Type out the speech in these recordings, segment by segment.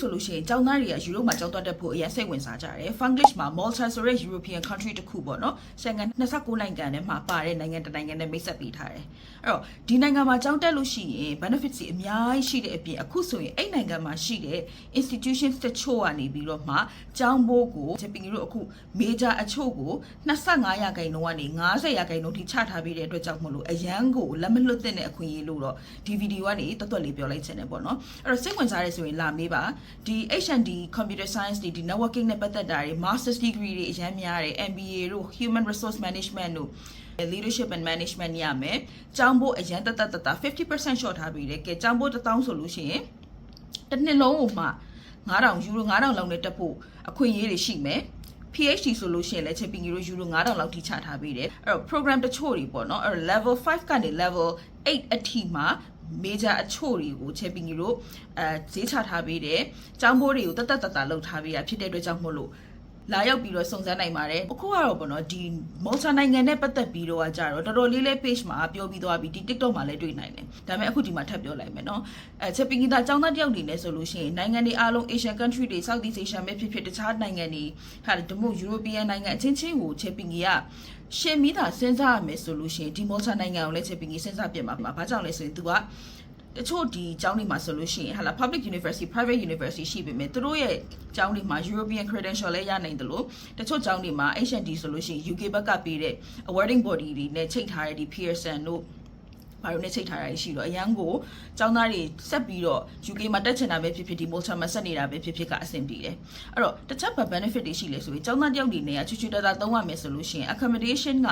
ဆိုလို့ရှိရင်ကျောင်းသားတွေကယူရိုမှာကျောင်းသွားတက်ဖို့အရင်စိတ်ဝင်စားကြတယ် Funglish မှာ Malta ဆိုတဲ့ European country တစ်ခုပေါ့နော်ဆန်ကန်29နိုင်ငံနဲ့မှာပါတဲ့နိုင်ငံတစ်နိုင်ငံနဲ့မိတ်ဆက်ပေးထားတယ်အဲ့တော့ဒီနိုင်ငံမှာကျောင်းတက်လို့ရှိရင် benefits တွေအများကြီးရှိတဲ့အပြင်အခုဆိုရင်အဲ့နိုင်ငံမှာရှိတဲ့ institutions တချို့ကနေပြီးတော့မှကျောင်းဘိုးကိုဂျပန်တို့အခု major အချို့ကို25ရာခိုင်နှုန်းကနေ50ရာခိုင်နှုန်းထိချထားပေးတဲ့အတွက်ကြောင့်မလို့အရန်ကိုလက်မလွတ်တဲ့အခွင့်အရေးလို့တော့ဒီဗီဒီယိုကနေတွတ်တွတ်လေးပြောလိုက်ချင်တယ်ပေါ့နော်အဲ့တော့စိတ်ဝင်စားရဲဆိုရင်လာမေးပါဒီ H&D computer science တွေဒီ networking နဲ့ပတ်သက်တာတွေ master's degree တွေအရန်များတယ် MBA တို့ human resource management တို့ leadership and management ရမယ်။ကျောင်းဖို့အရန်တတတတ50% short ထားပြီးတယ်။ကဲကျောင်းဖို့1000ဆိုလို့ရှိရင်တစ်နှစ်လုံးကိုမှ9000ယူရို9000လောက်နဲ့တက်ဖို့အခွင့်အရေးတွေရှိမယ်။ PhD ဆိုလို့ရှိရင်လည်းချက်ပင်ကြီးတို့ယူရို9000လောက်ထိချထားပေးတယ်။အဲ့တော့ program တချို့တွေပေါ့နော်။အဲ့တော့ level 5ကနေ level 8အထိမှာ major အချို့တွေကိုချက်ပင်ကြီးတို့အဲဈေးချထားပေးတယ်။ကျောင်းဘိုးတွေကိုတတ်တတ်တတ်လောက်ထားပေးတာဖြစ်တဲ့အတွက်ကြောင့်မို့လို့ လာရောက်ပြီးတော့စုံစမ်းနိုင်ပါတယ်အခုကတော့ပေါ့နော်ဒီ Malta နိုင်ငံနဲ့ပတ်သက်ပြီးတော့ကြတော့တော်တော်လေးလေး page မှာပြောပြီးသွားပြီဒီ TikTok မှာလည်းတွေ့နိုင်တယ်ဒါပေမဲ့အခုဒီမှာထပ်ပြောလိုက်မယ်နော်အဲချက်ပင်ကြီးသားចောင်းသားတယောက်နေနေဆိုလို့ရှိရင်နိုင်ငံတွေအားလုံး Asian country တွေ Southeast Asia ပဲဖြစ်ဖြစ်တခြားနိုင်ငံတွေဟာဒီမို့ European နိုင်ငံအချင်းချင်းကိုချက်ပင်ကြီးကရှင်မိတာစဉ်းစားရမယ်ဆိုလို့ရှိရင်ဒီ Malta နိုင်ငံကိုလည်းချက်ပင်ကြီးစဉ်းစားပြမှာပါဘာကြောင့်လဲဆိုရင် तू က တချို့ဒီကျောင်းတွေမှာဆိုလို့ရှိရင်ဟာလာ public university private university ရှိပေမဲ့သူတို့ရဲ့ကျောင်းတွေမှာ European credential လည်းရနိုင်တယ်လို့တချို့ကျောင်းတွေမှာ H&D ဆိုလို့ရှိရင် UK ဘက်ကပေးတဲ့ awarding body တွေနဲ့ချိန်ထားတဲ့ဒီ Pearson တို့ ဘာလို့နဲ့ချိန်ထားတာရှိတော့အရန်ကိုចောင်းသားတွေဆက်ပြီးတော့ UK မှာတက်ချင်တာပဲဖြစ်ဖြစ်ဒီ Malta မှာဆက်နေတာပဲဖြစ်ဖြစ်ကအဆင်ပြေတယ်အဲ့တော့တစ်ချက်ဘာ benefit တွေရှိလဲဆိုရင်ចောင်းသားတယောက်တွေနဲ့ချွချွတတာသုံးရမယ်ဆိုလို့ရှိရင် accommodation က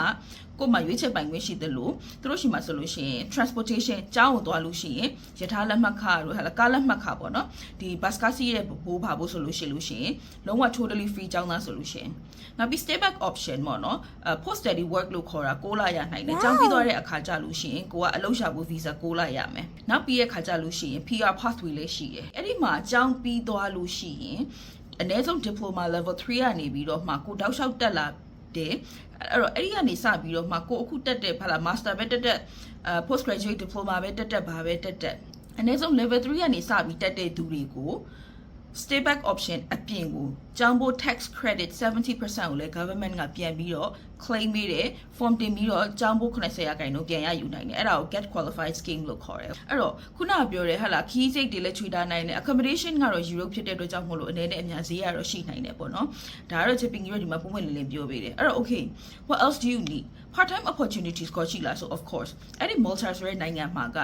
ကိုယ်မှရွေးချယ်ပိုင်ခွင့်ရှိတယ်လို့သူတို့ရှိမှဆိုလို့ရှိရင် transportation ကျောင်းကိုသွားလို့ရှိရင်ရထားလက်မှတ်ခါတို့ဟာလာကားလက်မှတ်ခါပေါ့နော်ဒီ bus ကားစီးရဲ့ဘိုးပါဖို့ဆိုလို့ရှိလို့ရှိရင်လုံးဝ totally free ကျောင်းသားဆိုလို့ရှိရင်နောက်ပြီး stay back option ပေါ့နော် post study work လို့ခေါ်တာ6လရနိုင်တယ်ကျောင်းပြီးသွားတဲ့အခါကျလို့ရှိရင်ကိုကအလုပ်ရှာဖို့ visa 6လရမယ်နောက်ပြီးရဲ့အခါကျလို့ရှိရင် PR pathway လည်းရှိတယ်အဲ့ဒီမှာကျောင်းပြီးသွားလို့ရှိရင်အနည်းဆုံး diploma level 3ကနေပြီးတော့မှကိုတောက်လျှောက်တက်လာတယ်အဲ့တော့အဲ့ဒီကနေစပြီးတော့မှကိုအခုတက်တဲ့ဖလာ master ပဲတက်တက်အဲ post graduate diploma ပဲတက်တက်ဘာပဲတက်တက်အနည်းဆုံး level 3ကနေစပြီးတက်တဲ့သူတွေကို stay back option အပြင်ကိုကျောင်းဖို့ tax credit 70%ကိုလည်း government ကပြန်ပြီးတော့ claim ပေးတယ် form တင်ပြီးတော့ကျောင်းဖို့90ရာခိုင်နှုန်းပြန်ရယူနိုင်တယ်အဲ့ဒါကို get qualified scheme လို့ခေါ်တယ်အဲ့တော့ခုနကပြောတယ်ဟာလာ key state တွေလည်းချွေတာနိုင်တယ် accommodation ကတော့ Europe ဖြစ်တဲ့အတွက်ကြောင့်မို့လို့အနေနဲ့အများဈေးရတော့ရှိနိုင်တယ်ပေါ့နော်ဒါကတော့ shipping ကြီးဒီမှာပုံမှန်လင်းလင်းပြောပေးတယ်အဲ့တော့ okay what else do you need part time opportunities ကိုရှိလား so of course အဲ့ဒီ Malta ဆိုတဲ့နိုင်ငံမှာက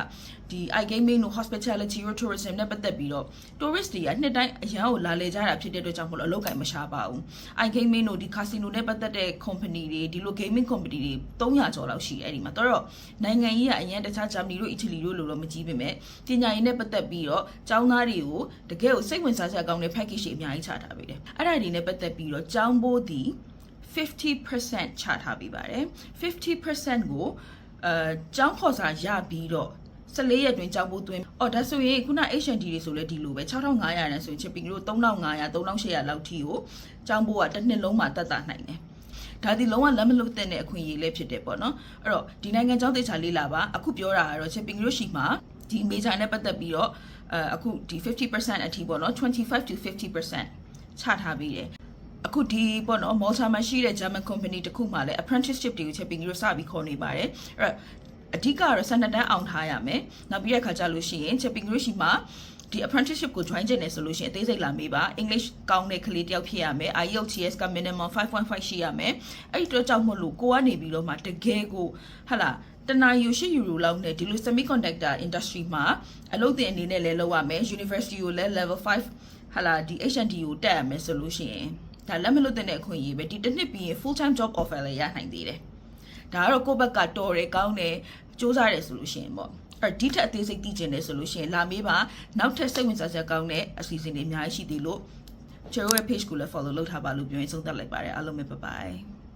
ဒီ iGaming တို့ hospitality တို့ tourism နဲ့ပတ်သက်ပြီးတော့ tourist တွေကနှစ်တိုင်းအရန်ကိုလာလေကြတာဖြစ်တဲ့အတွက်ကြောင့်မို့လို့အလုပ်ကိုင်မရှားပါဘူး iGaming တို့ဒီ casino နဲ့ပတ်သက်တဲ့ company တွေဒီလို gaming company တွေ300ကျော်လောက်ရှိတယ်အဲ့ဒီမှာတော့နိုင်ငံကြီးကအရင်တခြား Germany တို့ Italy တို့လိုတော့မကြီးပေမဲ့ပညာရေးနဲ့ပတ်သက်ပြီးတော့ကျောင်းသားတွေကိုတကယ်ကိုစိတ်ဝင်စားစရာကောင်းတဲ့ package တွေအများကြီးချထားပေးတယ်အဲ့ဒါတွေနဲ့ပတ်သက်ပြီးတော့ကျောင်းဘိုးဒီ50%ချထားပေးပါတယ်50%ကိုအဲကျောင်းခေါ်စာရပြီးတော့ 14ရက်တွင်ကြောက်ဖို့သွင်း။အော်ဒါဆိုရင်ခုန H&D တွေဆိုလဲဒီလိုပဲ6500နဲ့ဆိုရင် shipping တို့3500 3800လောက်ထိကိုကြောင်းဖို့ကတစ်နှစ်လုံးမှာတက်တာနိုင်တယ်။ဒါဒီလုံးဝလက်မလွတ်တဲ့အခွင့်အရေးလေးဖြစ်တယ်ပေါ့နော်။အဲ့တော့ဒီနိုင်ငံကျောင်းသေချာလေးလာပါအခုပြောတာကတော့ shipping တို့ရှိမှာဒီ major နဲ့ပတ်သက်ပြီးတော့အဲအခုဒီ50%အထိပေါ့နော်25 to 50%ချထားပြီးတယ်။အခုဒီပေါ့နော် Malta မှာရှိတဲ့ German company တခုမှလည်း apprenticeship တွေကိုချက်ပင်ကြီးတို့စပြီးခေါ်နေပါတယ်အဲ့တော့ အဓိကတော့12တန်းအောင်ထားရမယ်နောက်ပြီးတဲ့ခါကျလို့ရှိရင်ချက်ပင်ကြီးတို့ရှိမှာဒီ apprenticeship ကို join ချင်တယ်ဆိုလို့ရှိရင်အသေးစိတ်လာမေးပါ English ကောင်းတဲ့ကလေးတယောက်ဖြစ်ရမယ် IELTS က minimum 5.5ရှိရမယ်အဲ့ဒီတော့ကြောင့်မို့လို့ကိုကနေပြီးတော့မှတကယ်ကိုဟာလာတနာယူရှိယူရိုလောက်နဲ့ဒီလို semiconductor industry မှာအလုပ်သင်အနေနဲ့လည်းလုပ်ရမယ် university ကိုလည်း level 5ဟာလာဒီ H&D ကိုတက်ရမယ်ဆိုလို့ရှိရင်ဒါလက်မလွတ်တဲ့အခွင့်အရေးပဲဒီတစ်နှစ်ပြီးရင် full time job offer လည်းရနိုင်သေးတယ်ဒါကတော့ကိုယ့်ဘက်ကတော်တယ်ကောင်းတယ် စူးစမ်းတယ်ဆိုလို့ရှိရင်ပေါ့အဲ့ဒီထက်အသေးစိတ်သိကျင်တယ်ဆိုလို့ရှိရင်လာမေးပါနောက်ထပ်စိတ်ဝင်စားစရာကောင်းတဲ့အစီအစဉ်တွေအများကြီးရှိသေးလို့ကျွန်တော်ရဲ့ page ကိုလည်း follow လုပ်ထားပါလို့ပြောရင်ဆုံးသက်လိုက်ပါတယ်အားလုံးပဲ bye bye